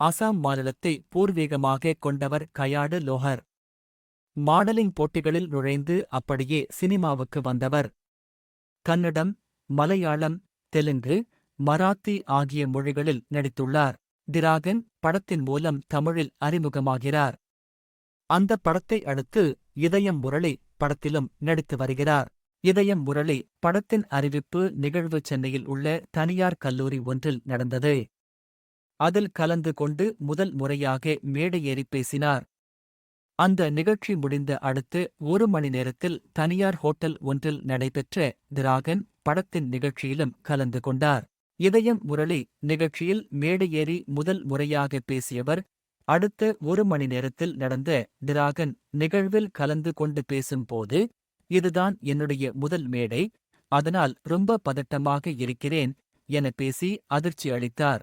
அசாம் மாநிலத்தை பூர்வீகமாக கொண்டவர் கயாடு லோஹர். மாடலிங் போட்டிகளில் நுழைந்து அப்படியே சினிமாவுக்கு வந்தவர். கன்னடம் மலையாளம் தெலுங்கு மராத்தி ஆகிய மொழிகளில் நடித்துள்ளார். திராகன் படத்தின் மூலம் தமிழில் அறிமுகமாகிறார். அந்த படத்தை அடுத்து இதயம் முரளி படத்திலும் நடித்து வருகிறார். இதயம் முரளி படத்தின் அறிவிப்பு நிகழ்வு சென்னையில் உள்ள தனியார் கல்லூரி ஒன்றில் நடந்தது. அதில் கலந்து கொண்டு முதல் முறையாக மேடையேறி பேசினார். அந்த நிகழ்ச்சி முடிந்த அடுத்து ஒரு மணி நேரத்தில் தனியார் ஹோட்டல் ஒன்றில் நடைபெற்ற திராகன் படத்தின் நிகழ்ச்சியிலும் கலந்து கொண்டார். இதயம் முரளி நிகழ்ச்சியில் மேடையேறி முதல் முறையாக பேசியவர் அடுத்த ஒரு மணி நேரத்தில் நடந்த திராகன் நிகழ்வில் கலந்து கொண்டு பேசும்போது இதுதான் என்னுடைய முதல் மேடை அதனால் ரொம்ப பதட்டமாக இருக்கிறேன் என பேசி அதிர்ச்சி அளித்தார்.